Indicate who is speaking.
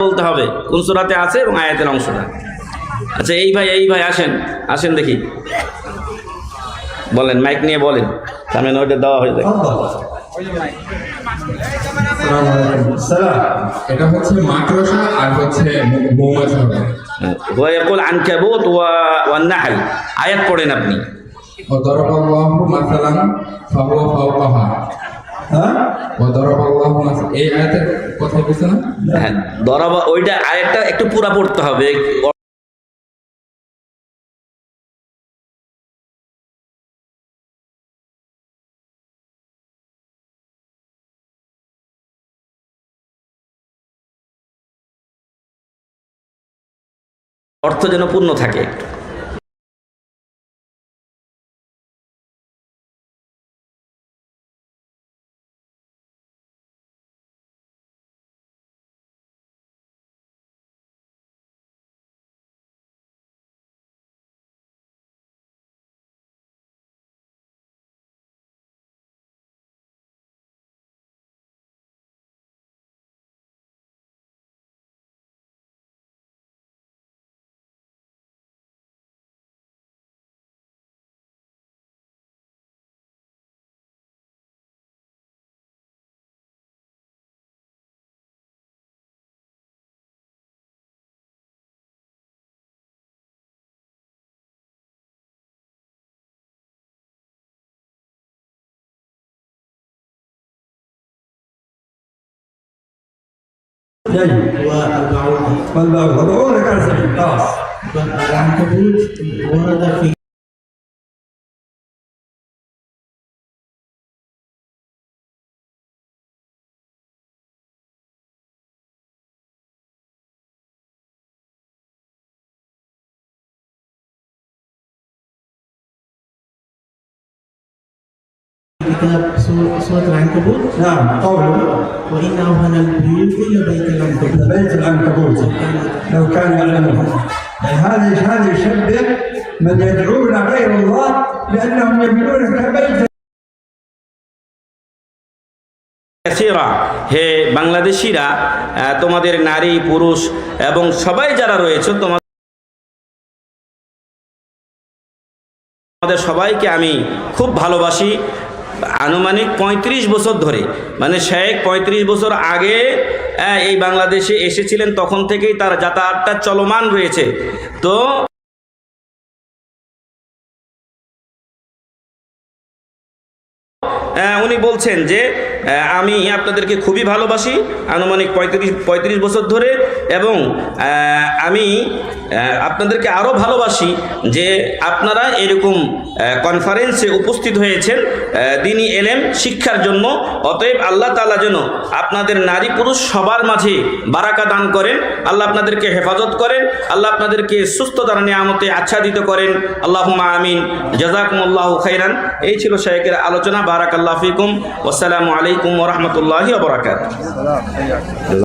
Speaker 1: বলতে হবে কোন সুরাতে আছে এবং আয়াতের অংশটা আচ্ছা এই ভাই এই ভাই আসেন আসেন দেখি বলেন মাইক নিয়ে বলেন সামনে ওইটা দেওয়া হয়ে যায়
Speaker 2: সালাম
Speaker 3: এটা হচ্ছে মাকড়সা আর হচ্ছে মৌ- মৌমাছি হবে
Speaker 1: ওয়াকুল আনকাবুত ওয়া ওয়ান নাহল আয়াত পড়েন আপনি
Speaker 3: وضرب الله مثلا فهو فوقها এই আয়াতের কথা বলছে না?
Speaker 1: হ্যাঁ দরাবা ওইটা আয়াতটা একটু পুরা পড়তে হবে। অর্থ যেন পূর্ণ থাকে।
Speaker 2: جيد
Speaker 4: وأربعون
Speaker 2: والأربعون كان خلاص
Speaker 4: والعنكبوت كتاب سورة سورة العنكبوت
Speaker 2: نعم قوله
Speaker 4: وإن أوهن البيوت لبيت العنكبوت
Speaker 2: بيت العنكبوت لو كان يعلمون يعني هذا هذا يشبه من يدعون غير الله لانهم يبنون كبيت
Speaker 1: কাসীরা, হে বাংলাদেশিরা আহ, তোমাদের নারী পুরুষ এবং সবাই যারা রয়েছে তোমাদের আমাদের সবাইকে আমি খুব ভালোবাসি আনুমানিক ৩৫ বছর ধরে। মানে শেখ ৩৫ বছর আগে এই বাংলাদেশে এসেছিলেন, তখন থেকেই তার যাতায়াতটা চলমান রয়েছে। তো উনি বলছেন যে আমি আপনাদেরকে খুবই ভালোবাসি আনুমানিক পঁয়ত্রিশ পঁয়ত্রিশ বছর ধরে এবং আমি আপনাদেরকে আরও ভালোবাসি যে আপনারা এরকম কনফারেন্সে উপস্থিত হয়েছেন আহ, দিনী এলেম শিক্ষার জন্য। অতএব আল্লাহ তাআলা যেন আপনাদের নারী পুরুষ সবার মাঝে বারাকা দান করেন আল্লাহ আপনাদেরকে হেফাজত করেন আল্লাহ আপনাদেরকে সুস্থ সুস্থতার নিয়ামতে আচ্ছাদিত করেন। আল্লাহ আমিন। জাজাকুমুল্লাহ খাইরান। এই ছিল শাহেকের আলোচনা। বারাকাল্লাহ ফিকুম। ওসালামু আলাইকুম। ওরহমতুল্লাহি ওবরাকাত